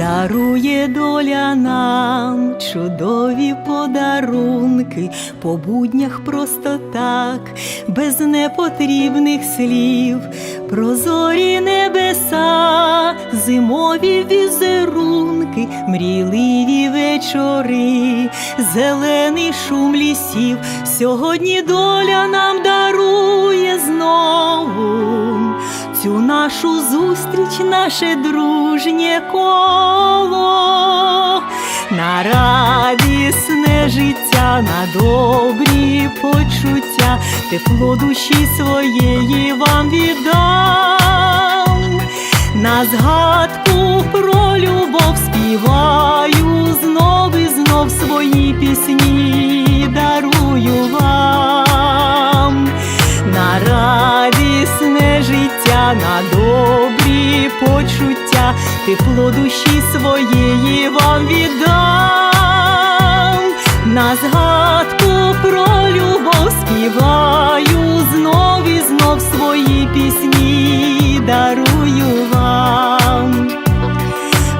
Дарує доля нам чудові подарунки, по буднях просто так, без непотрібних слів, прозорі небеса, зимові візерунки, мрійливі вечори, зелений шум лісів. Сьогодні доля нам дарує знову цю нашу зустріч, наше дружнє коло, на радісне життя, на добрі почуття, тепло душі своєї вам віддам, на згадку про любов співаю знов і знов свої пісні дарую вам. На радісне життя, на добрі почуття, тепло душі своєї вам віддам, на згадку про любов співаю знов і знов свої пісні дарую вам.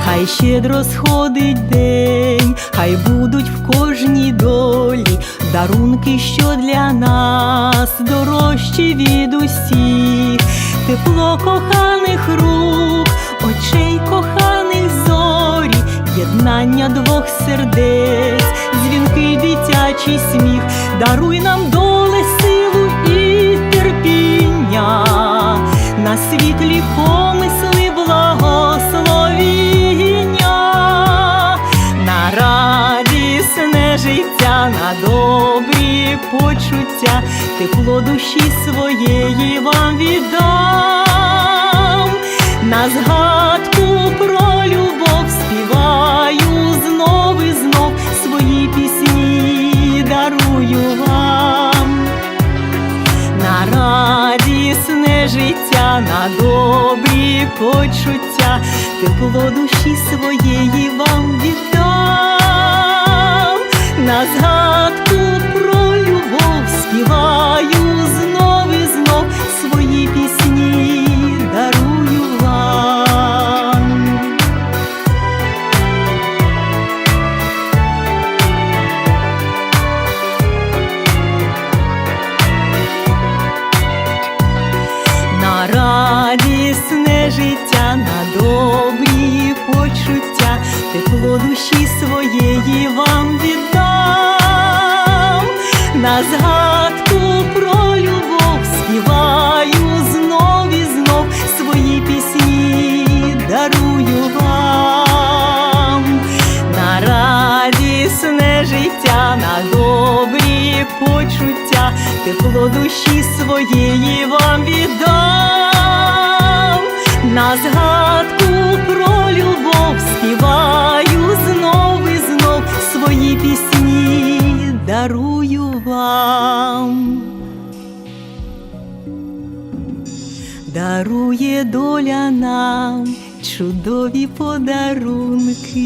Хай щедро сходить день, хай будуть в кожній долі дарунки, що для нас дорожчі від усіх, тепло коханих рук, очей коханих зорі, єднання двох сердець, дзвінкий дитячий сміх, даруй нам доле силу і терпіння, на світлі помисли благословіння, на радісне життя, на добрі почуття, тепло душі своєї вам віддам, на згадку про любов почуття, тепло душі своєї вам віддам, на згадку душі своєї вам віддам, на згадку про любов співаю знов і знов свої пісні дарую вам, на радісне життя, на добрі почуття, тепло душі своєї вам віддам, на згадку вам. Дарує доля нам чудові подарунки.